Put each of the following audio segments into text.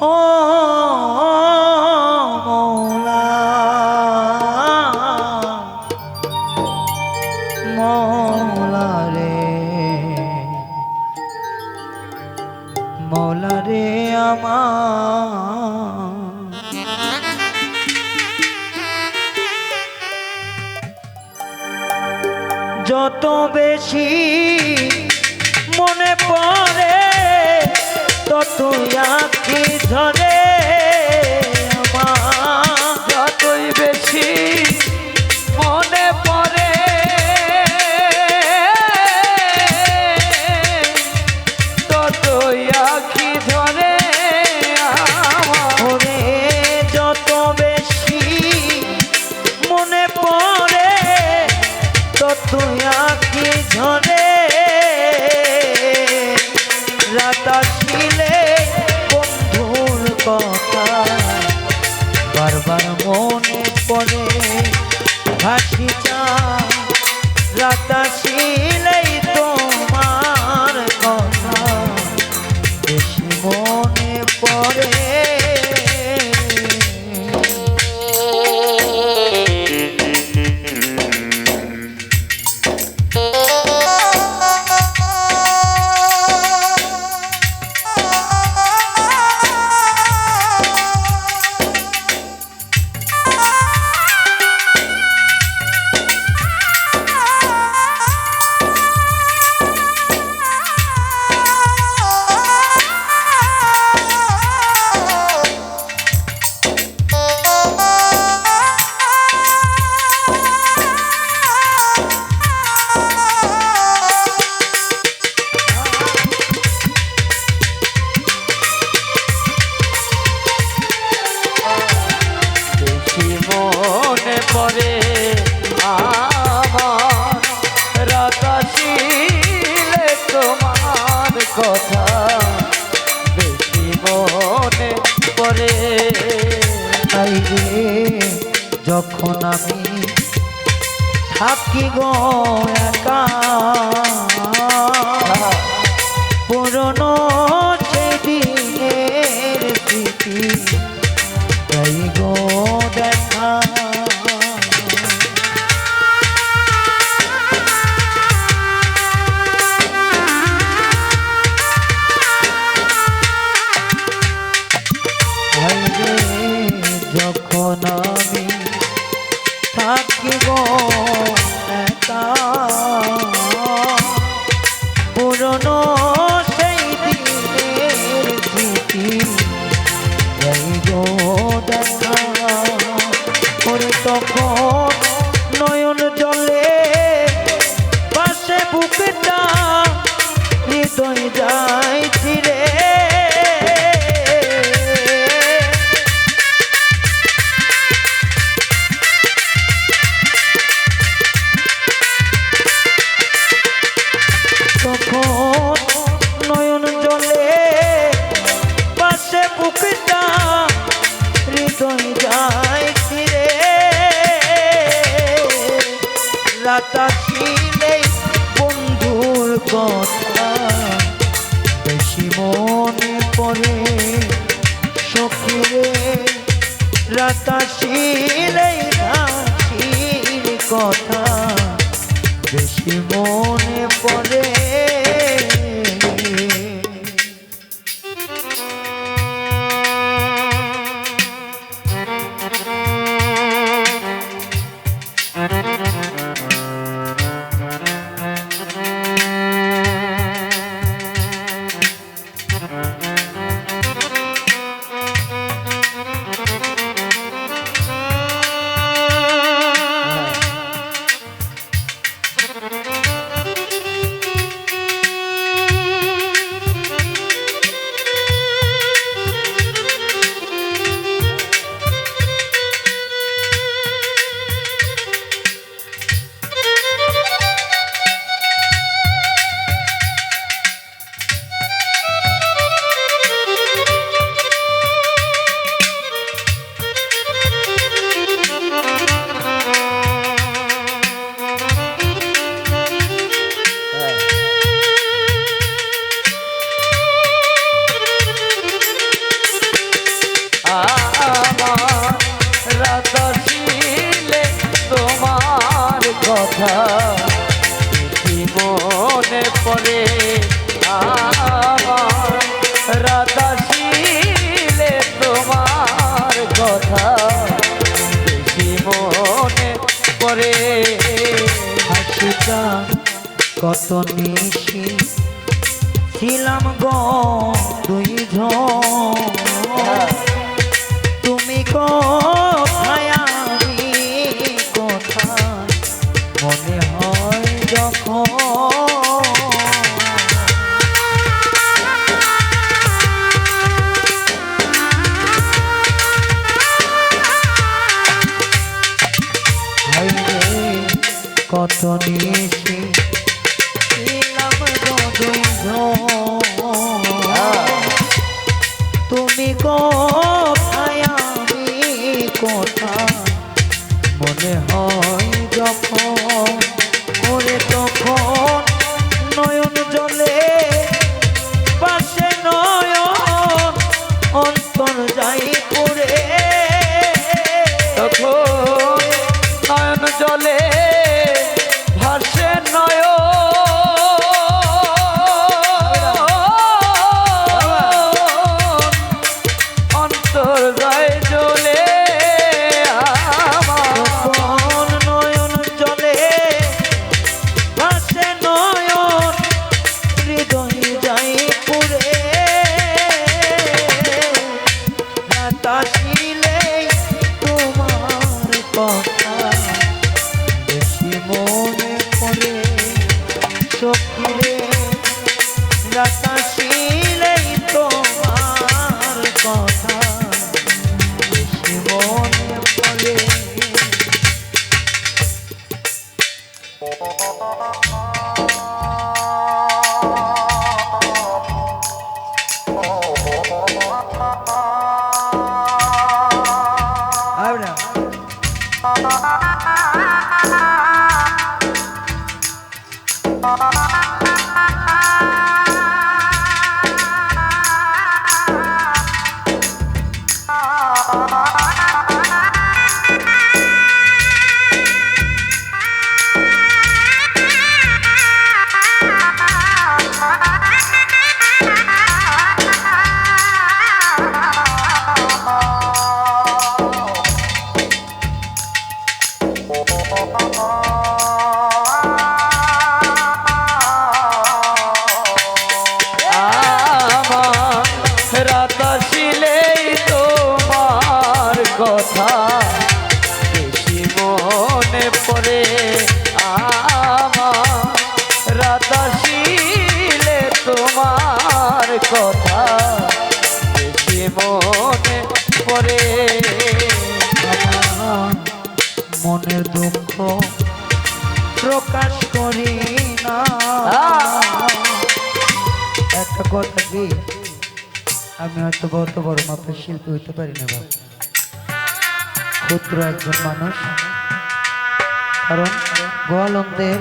মৌলা মৌলা রে আমার। যত বেশি মনে পড়ে ধরে আমার যতই বেশি মনে পড়ে ততই আখি ধরে আমার। যত বেশি মনে পড়ে ততই আঁকি ধরে। রাতা মনে পড়ে? চা রাতা থাকি গো একা। থাকিব একা। পুরনো রাতা ছিলে হাসির কথা। বেশি মনে কত নিশি ছিলাম গো তুমি কোথায় আমি কোথায়? মনে হয় যখন কত নিশি। Música কথা বেশি মনে পড়ে আমার। রাতাশিলে তোমার কথা বেশি মনে পড়ে। মনের দুঃখ প্রকাশ করি না। একটা কথা কি? আমি হয়তো বড় বড় মাপের শিল্পী হইতে পারি না বাবা ক্ষুদ্র একজন মানুষ। কারণ গোয়ালন্দের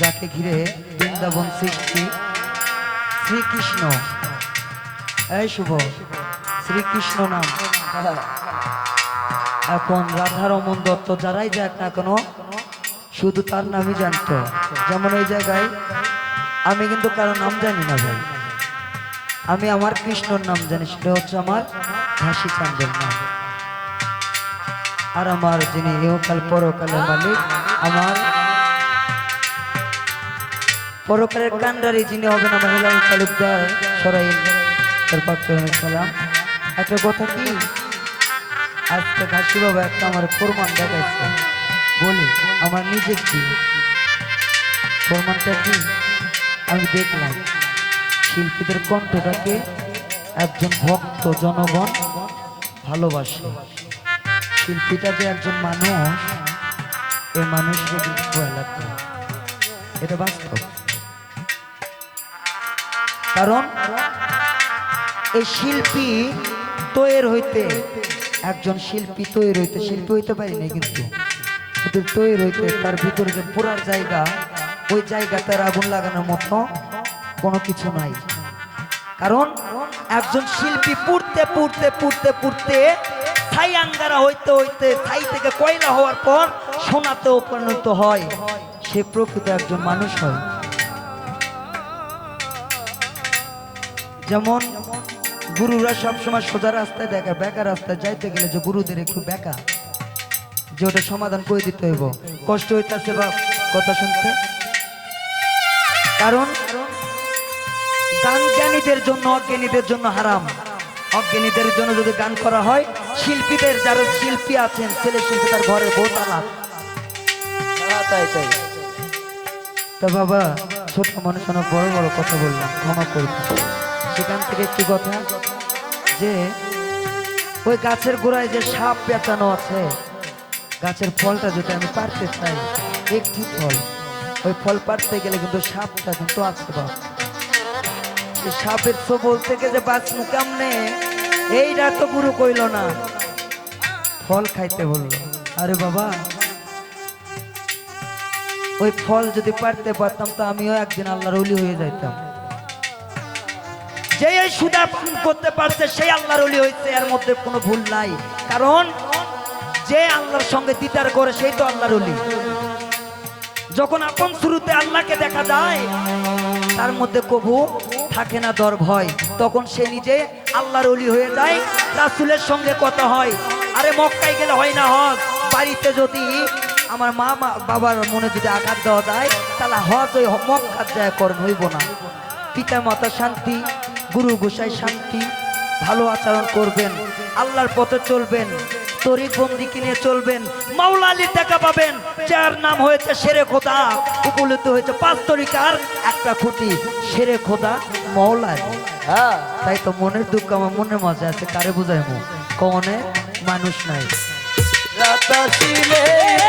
যাকে ঘিরে বৃন্দাবন সৃষ্টি, শ্রীকৃষ্ণ। এই শুভ, শ্রীকৃষ্ণ নাম। এখন রাধারমন দত্ত যারাই যাক না কেন, শুধু তার নামই জানতো। যেমন এই জায়গায়, আমি কিন্তু কারও নাম জানি না ভাই। আমি আমার কৃষ্ণর নাম জানি, সেটা হচ্ছে আমার ঘাসি চান্দের নাম। আর আমার যিনি ইহকাল পরকালের মালিক, আমার পরকালের কান্ডারি যিনি হবেন আমার হিলাল তালুকদার সরাইল সালাম। একটা কথা কি? আজকে ঘাসি বাবা একটা আমার প্রমাণ দেখাইছে। বলি, আমার নিজের কি প্রমাণটা কি? আমি দেখলাম শিল্পীদের কণ্ঠটাকে একজন ভক্ত জনগণ ভালোবাসে। শিল্পীটা যে একজন মানুষ, এই মানুষকে ভয় লাগবে এটা বাস্তব। কারণ এই শিল্পী তৈর হইতে, একজন শিল্পী তৈরি হইতে, শিল্পী হইতে পারি না কিন্তু। তৈরি হইতে তার ভিতরে যে পুরার জায়গা, ওই জায়গা তার আগুন লাগানোর মতো কোনো কিছু নাই। কারণ একজন শিল্পী পুড়তে পুড়তে পুড়তে পুড়তে ছাই আঙ্গারা হইতে হইতে ছাই থেকে কয়লা হওয়ার পর সোনাতেও পরিণত হয়। সে প্রকৃত একজন মানুষ হয়। যেমন গুরুরা সবসময় সোজা রাস্তায় দেখা বেকা রাস্তায় যাইতে গেলে যে গুরুদের একটু বেকা, যে ওটা সমাধান করে দিতে হইব। কষ্ট হইতাছে বা কথা শুনতে। কারণ গান জ্ঞানীদের জন্য, অজ্ঞানীদের জন্য হারাম। অজ্ঞানীদের জন্য যদি গান করা হয় শিল্পীদের যারা শিল্পী আছেন ছেলে শিল্পী তার তালাক হ্যাঁ, তা বাবা ছোট মানুষ অনেক বড় বড় কথা বললাম ক্ষমা করব সেখান থেকে একটি কথা যে ওই গাছের গোড়ায় যে সাপ পেঁচানো আছে গাছের ফলটা যদি আমি পারতে চাই একটি ফল ওই ফল পারতে গেলে কিন্তু সাপটা কিন্তু বাবা এই সাপের তো বলতে গেলে বাঁচমু কেমনে? এইটা তো গুরু কইল না। ফল খাইতে বলল। আরে বাবা। ওই ফল যদি পারতে পারতাম তো আমিও একদিন আল্লাহর অলি হয়ে যাইতাম। যে এই সুদা পান করতে পারছে সেই আল্লাহর অলি হয়েছে এর মধ্যে কোনো ভুল নাই। কারণ যে আল্লাহর সঙ্গে দিদার করে সেই তো আল্লাহর অলি যখন আপন শুরুতে আল্লাহকে দেখা যায়, তার মধ্যে কবু থাকে না, দর ভয়। তখন সে নিজে আল্লাহর অলি হয়ে যায়, রাসুলের সঙ্গে কথা হয়। আরে মক্কায় গেলে হয় না হজ? বাড়িতে যদি আমার মা মা- বাবার মনে যদি আঘাত দেওয়া যায়, তাহলে হজ ওই মক্কার যায় করেন হইব না। পিতা মাতা শান্তি, গুরু গোসাই শান্তি, ভালো আচরণ করবেন, আল্লাহর পথে চলবেন। কিনে চলবেন। দেখা পাবেন। যার নাম হয়েছে শেরে খোদা উপলব্ধ হয়েছে পাঁচ তরিকার একটা খুঁটি শেরে খোদা হ্যাঁ। তাই তো মনের দুঃখ আমার মনের মাঝে আছে কারে বুঝাইমু কনে মানুষ নাই।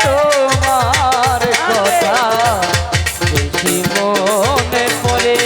তোমার কথা বেশি মনে পড়ে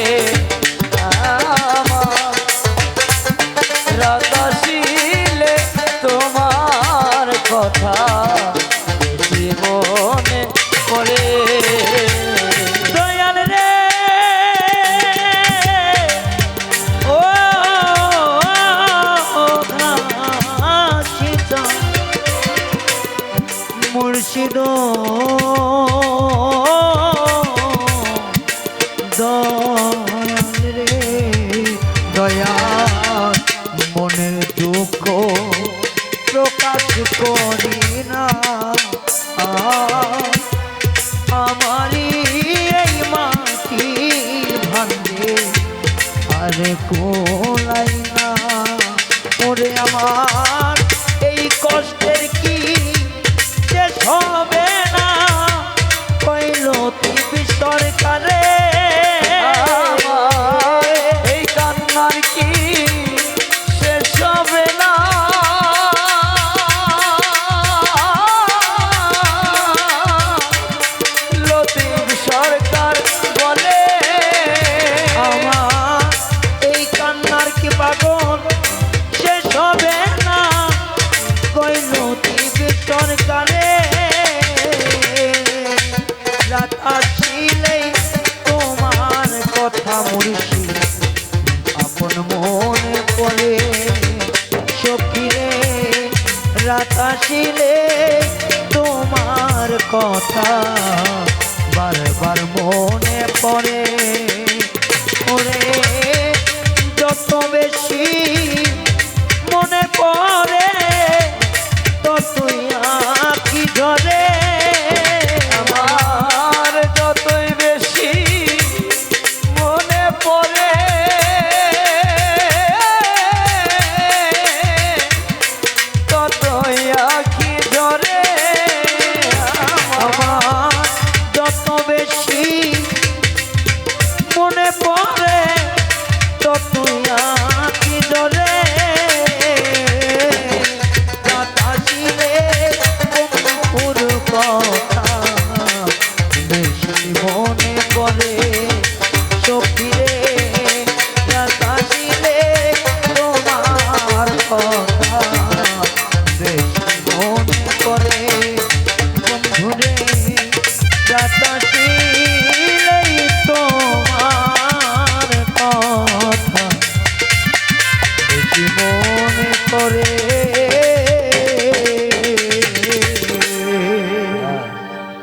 মনের দুঃখ প্রকাশ করি না। আমারই এই মাটি ভাঙে। আরে কোলাই মনে পড়ে সখিরে রাত আসিলে তোমার কথা বারবার মনে পড়ে। মনে করে সব